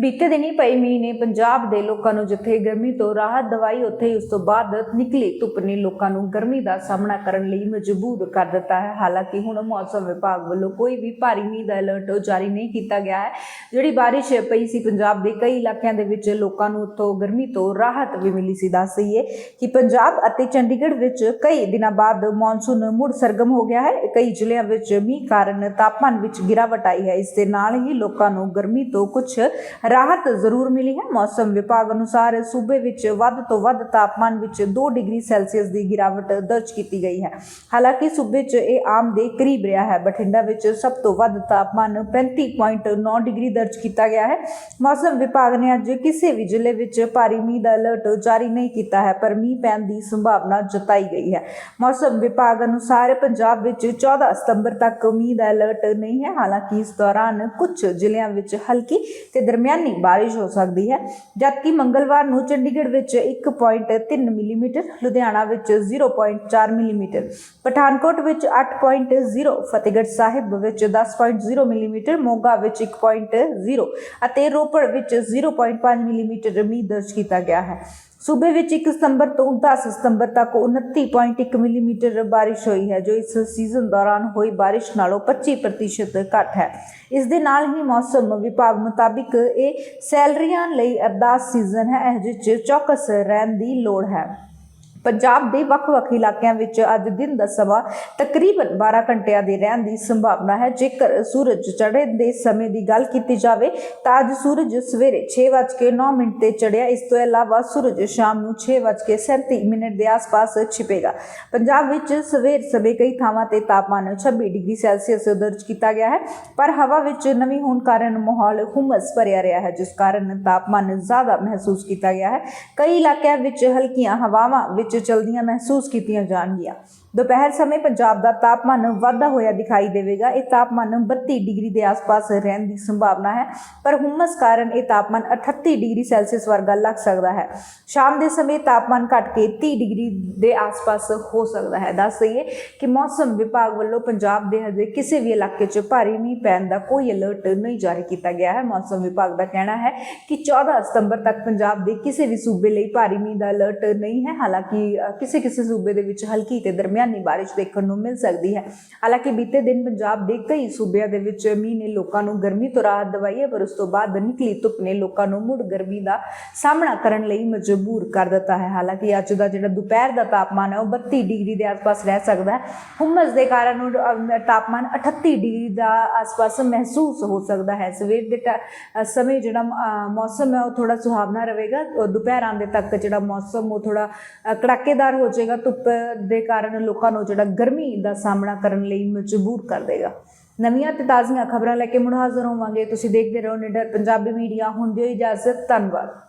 ਬੀਤੇ ਦਿਨੀ ਪਈ ਮੀਂਹ ਨੇ ਪੰਜਾਬ ਦੇ ਲੋਕਾਂ ਨੂੰ ਜਿੱਥੇ ਗਰਮੀ ਤੋਂ ਰਾਹਤ ਦਵਾਈ, ਉੱਥੇ ਹੀ ਉਸ ਤੋਂ ਬਾਅਦ ਨਿਕਲੀ ਧੁੱਪ ਨੇ ਲੋਕਾਂ ਨੂੰ ਗਰਮੀ ਦਾ ਸਾਹਮਣਾ ਕਰਨ ਲਈ ਮਜਬੂਰ ਕਰ ਦਿੱਤਾ ਹੈ। ਹਾਲਾਂਕਿ ਹੁਣ ਮੌਸਮ ਵਿਭਾਗ ਵੱਲੋਂ ਕੋਈ ਵੀ ਭਾਰੀ ਮੀਂਹ ਦਾ ਅਲਰਟ ਜਾਰੀ ਨਹੀਂ ਕੀਤਾ ਗਿਆ ਹੈ। ਜਿਹੜੀ ਬਾਰਿਸ਼ ਪਈ ਸੀ ਪੰਜਾਬ ਦੇ ਕਈ ਇਲਾਕਿਆਂ ਦੇ ਵਿੱਚ, ਲੋਕਾਂ ਨੂੰ ਉੱਥੋਂ ਗਰਮੀ ਤੋਂ ਰਾਹਤ ਵੀ ਮਿਲੀ ਸੀ। ਦੱਸ ਦਈਏ ਕਿ ਪੰਜਾਬ ਅਤੇ ਚੰਡੀਗੜ੍ਹ ਵਿੱਚ ਕਈ ਦਿਨਾਂ ਬਾਅਦ ਮੌਨਸੂਨ ਮੁੜ ਸਰਗਮ ਹੋ ਗਿਆ ਹੈ। ਕਈ ਜ਼ਿਲ੍ਹਿਆਂ ਵਿੱਚ ਮੀਂਹ ਕਾਰਨ ਤਾਪਮਾਨ ਵਿੱਚ ਗਿਰਾਵਟ ਆਈ ਹੈ। ਇਸ ਦੇ ਨਾਲ ਹੀ ਲੋਕਾਂ ਨੂੰ ਗਰਮੀ ਤੋਂ ਕੁਝ ਰਾਹਤ ਜ਼ਰੂਰ ਮਿਲੀ ਹੈ। ਮੌਸਮ ਵਿਭਾਗ ਅਨੁਸਾਰ ਸੂਬੇ ਵਿੱਚ ਵੱਧ ਤੋਂ ਵੱਧ ਤਾਪਮਾਨ ਵਿੱਚ 2 ਡਿਗਰੀ ਸੈਲਸੀਅਸ ਦੀ ਗਿਰਾਵਟ ਦਰਜ ਕੀਤੀ ਗਈ ਹੈ। ਹਾਲਾਂਕਿ ਸੂਬੇ 'ਚ ਇਹ ਆਮ ਦੇ ਕਰੀਬ ਰਿਹਾ ਹੈ। ਬਠਿੰਡਾ ਵਿੱਚ ਸਭ ਤੋਂ ਵੱਧ ਤਾਪਮਾਨ 35.9 ਡਿਗਰੀ ਦਰਜ ਕੀਤਾ ਗਿਆ ਹੈ। ਮੌਸਮ ਵਿਭਾਗ ਨੇ ਅੱਜ ਕਿਸੇ ਵੀ ਜ਼ਿਲ੍ਹੇ ਵਿੱਚ ਭਾਰੀ ਮੀਂਹ ਦਾ ਅਲਰਟ ਜਾਰੀ ਨਹੀਂ ਕੀਤਾ ਹੈ, ਪਰ ਮੀਂਹ ਪੈਣ ਦੀ ਸੰਭਾਵਨਾ ਜਤਾਈ ਗਈ ਹੈ। ਮੌਸਮ ਵਿਭਾਗ ਅਨੁਸਾਰ ਪੰਜਾਬ ਵਿੱਚ 14 ਸਤੰਬਰ ਤੱਕ ਮੀਂਹ ਦਾ ਅਲਰਟ ਨਹੀਂ ਹੈ। ਹਾਲਾਂਕਿ ਇਸ ਦੌਰਾਨ ਕੁਝ ਜ਼ਿਲ੍ਹਿਆਂ ਵਿੱਚ ਹਲਕੀ ਤੇ ਦਰਮਿਆਨੀ ਬਾਰਿਸ਼ ਹੋ ਸਕਦੀ ਹੈ। ਜਦਕਿ ਮੰਗਲਵਾਰ ਨੂੰ ਚੰਡੀਗੜ੍ਹ ਵਿੱਚ 1.3 ਮਿਲੀਮੀਟਰ, ਲੁਧਿਆਣਾ ਵਿੱਚ 0.4 ਮਿਲੀਮੀਟਰ, ਪਠਾਨਕੋਟ ਵਿੱਚ 8.0 ਫਤਿਹਗੜ੍ਹ ਸਾਹਿਬ ਵਿੱਚ 10.0 ਮਿਲੀਮੀਟਰ, ਮੋਗਾ ਵਿੱਚ 1.0 ਅਤੇ ਰੋਪੜ ਵਿੱਚ 0.5 ਮਿਲੀਮੀਟਰ ਮੀਂਹ ਦਰਜ ਕੀਤਾ ਗਿਆ ਹੈ। ਸੂਬੇ ਵਿੱਚ 1 ਸਤੰਬਰ ਤੋਂ 10 ਸਤੰਬਰ ਤੱਕ 29.1 ਮਿਲੀਮੀਟਰ ਬਾਰਿਸ਼ ਹੋਈ ਹੈ, ਜੋ ਇਸ ਸੀਜ਼ਨ ਦੌਰਾਨ ਹੋਈ ਬਾਰਿਸ਼ ਨਾਲੋਂ 25% ਘੱਟ ਹੈ। ਇਸ ਦੇ ਨਾਲ ਹੀ ਮੌਸਮ ਵਿਭਾਗ ਮੁਤਾਬਿਕ ਇਹ ਸੈਲਰੀਆਂ ਲਈ ਅਰਦਾਸ ਸੀਜ਼ਨ ਹੈ ਇਹ ਜਿਸ 'ਚ ਚੌਕਸ ਰਹਿਣ ਦੀ ਲੋੜ ਹੈ। ਪੰਜਾਬ ਦੇ ਵੱਖ-ਵੱਖ ਇਲਾਕਿਆਂ ਵਿੱਚ ਅੱਜ ਦਿਨ ਦਾ ਸਮਾਂ ਤਕਰੀਬਨ 12 ਘੰਟਿਆਂ ਦੇ ਰਹਿਣ ਦੀ ਸੰਭਾਵਨਾ ਹੈ। ਜੇਕਰ ਸੂਰਜ ਚੜ੍ਹਨ ਦੇ ਸਮੇਂ ਦੀ ਗੱਲ ਕੀਤੀ ਜਾਵੇ, ਤਾਂ ਅੱਜ ਸੂਰਜ ਸਵੇਰੇ 6:09 ਮਿੰਟ ਤੇ ਚੜ੍ਹਿਆ। ਇਸ ਤੋਂ ਇਲਾਵਾ ਸੂਰਜ ਸ਼ਾਮ ਨੂੰ 6:37 ਮਿੰਟ ਦੇ ਆਸ-ਪਾਸ ਛਿਪੇਗਾ। ਪੰਜਾਬ ਵਿੱਚ ਸਵੇਰ ਸਵੇ ਕਈ ਥਾਵਾਂ ਤੇ ਤਾਪਮਾਨ 26 ਡਿਗਰੀ ਸੈਲਸੀਅਸ ਦਰਜ ਕੀਤਾ ਗਿਆ ਹੈ, ਪਰ ਹਵਾ ਵਿੱਚ ਨਵੀਂ ਹੋਣ ਕਾਰਨ ਮਾਹੌਲ ਹੁਮਸ ਭਰਿਆ ਰਿਹਾ ਹੈ, ਜਿਸ ਕਾਰਨ ਤਾਪਮਾਨ ਜ਼ਿਆਦਾ ਮਹਿਸੂਸ ਕੀਤਾ ਗਿਆ ਹੈ। ਕਈ ਇਲਾਕਿਆਂ ਵਿੱਚ ਹਲਕੀਆਂ ਹਵਾਵਾਂ ਵਿੱਚ ਚਲਦੀਆਂ ਮਹਿਸੂਸ ਕੀਤੀਆਂ ਜਾਣਗੀਆਂ। ਦੁਪਹਿਰ ਸਮੇਂ ਪੰਜਾਬ ਦਾ ਤਾਪਮਾਨ ਵਾਧਾ ਹੋਇਆ ਦਿਖਾਈ ਦੇਵੇਗਾ। ਇਹ ਤਾਪਮਾਨ 32 ਡਿਗਰੀ ਦੇ ਆਸ-ਪਾਸ ਰਹਿਣ ਦੀ ਸੰਭਾਵਨਾ ਹੈ, ਪਰ ਹੁਮਸ ਕਾਰਨ ਇਹ ਤਾਪਮਾਨ 38 ਡਿਗਰੀ ਸੈਲਸੀਅਸ ਵਰਗਾ ਲੱਗ ਸਕਦਾ ਹੈ। ਸ਼ਾਮ ਦੇ ਸਮੇਂ ਤਾਪਮਾਨ ਘਟ ਕੇ 30 ਡਿਗਰੀ ਦੇ ਆਸ-ਪਾਸ ਹੋ ਸਕਦਾ ਹੈ। ਦੱਸ ਦਈਏ ਕਿ ਮੌਸਮ ਵਿਭਾਗ ਵੱਲੋਂ ਪੰਜਾਬ ਦੇ ਹਜੇ ਕਿਸੇ ਵੀ ਇਲਾਕੇ 'ਚ ਭਾਰੀ ਮੀਂਹ ਪੈਣ ਦਾ ਕੋਈ ਅਲਰਟ ਨਹੀਂ ਜਾਰੀ ਕੀਤਾ ਗਿਆ ਹੈ। ਮੌਸਮ ਵਿਭਾਗ ਦਾ ਕਹਿਣਾ ਹੈ ਕਿ 14 ਸਤੰਬਰ ਤੱਕ ਪੰਜਾਬ ਦੇ ਕਿਸੇ ਵੀ ਸੂਬੇ ਲਈ ਭਾਰੀ ਮੀਂਹ ਦਾ ਅਲਰਟ ਨਹੀਂ ਹੈ। ਹਾਲਾਂਕਿ ਅ, ਕਿਸੇ ਕਿਸੇ ਸੂਬੇ ਦੇ ਵਿੱਚ ਹਲਕੀ ਤੇ ਦਰਮਿਆਨੀ ਬਾਰਿਸ਼ ਦੇਖਣ ਨੂੰ ਮਿਲ ਸਕਦੀ ਹੈ। ਹਾਲਾਂਕਿ ਬੀਤੇ ਦਿਨ ਪੰਜਾਬ ਦੇ ਕਈ ਸੂਬਿਆਂ ਦੇ ਵਿੱਚ ਮੀਂਹ ਨੇ ਲੋਕਾਂ ਨੂੰ ਗਰਮੀ ਤੋਂ ਰਾਹਤ ਦਵਾਈ ਹੈ ਪਰ ਉਸ ਤੋਂ ਬਾਅਦ ਨਿਕਲੀ ਧੁੱਪ ਨੇ ਲੋਕਾਂ ਨੂੰ ਮੁੜ ਗਰਮੀ ਦਾ ਸਾਹਮਣਾ ਕਰਨ ਲਈ ਮਜਬੂਰ ਕਰ ਦਿੱਤਾ ਹੈ। ਹਾਲਾਂਕਿ ਅੱਜ ਦਾ ਜਿਹੜਾ ਦੁਪਹਿਰ ਦਾ ਤਾਪਮਾਨ ਹੈ ਉਹ 32 ਡਿਗਰੀ ਦੇ ਆਸ-ਪਾਸ ਰਹਿ ਸਕਦਾ ਹੈ। ਹੁਮਸ ਦੇ ਕਾਰਨ ਉਹ, ਤਾਪਮਾਨ 38 ਡਿਗਰੀ ਦਾ ਆਸ-ਪਾਸ ਮਹਿਸੂਸ ਹੋ ਸਕਦਾ ਹੈ। ਸਵੇਰ ਦੇ ਟ- ਸਮੇਂ ਜਿਹੜਾ ਮੌਸਮ ਹੈ ਉਹ ਥੋੜਾ ਸੁਹਾਵਣਾ ਰਹੇਗਾ ਉਹ ਦੁਪਹਿਰ ਆਉਂਦੇ ਤੱਕ ਜਿਹੜਾ ਮੌਸਮ ਉਹ ਥੋੜਾ ਕੜਾਕੇਦਾਰ ਹੋ ਜਾਏਗਾ, ਧੁੱਪ ਦੇ ਕਾਰਨ ਲੋਕਾਂ ਨੂੰ ਜਿਹੜਾ ਗਰਮੀ ਦਾ ਸਾਹਮਣਾ ਕਰਨ ਲਈ ਮਜਬੂਰ ਕਰ ਦੇਗਾ। ਨਵੀਆਂ ਤੇ ਤਾਜ਼ੀਆਂ ਖਬਰਾਂ ਲੈ ਕੇ ਮੁੜ ਹਾਜ਼ਰ ਹੋਵਾਂਗੇ। ਤੁਸੀਂ ਦੇਖਦੇ ਰਹੋ ਨਿਡਰ ਪੰਜਾਬੀ ਮੀਡੀਆ। ਹੁੰਦੀ ਹੋਈ ਇਜਾਜ਼ਤ, ਧੰਨਵਾਦ।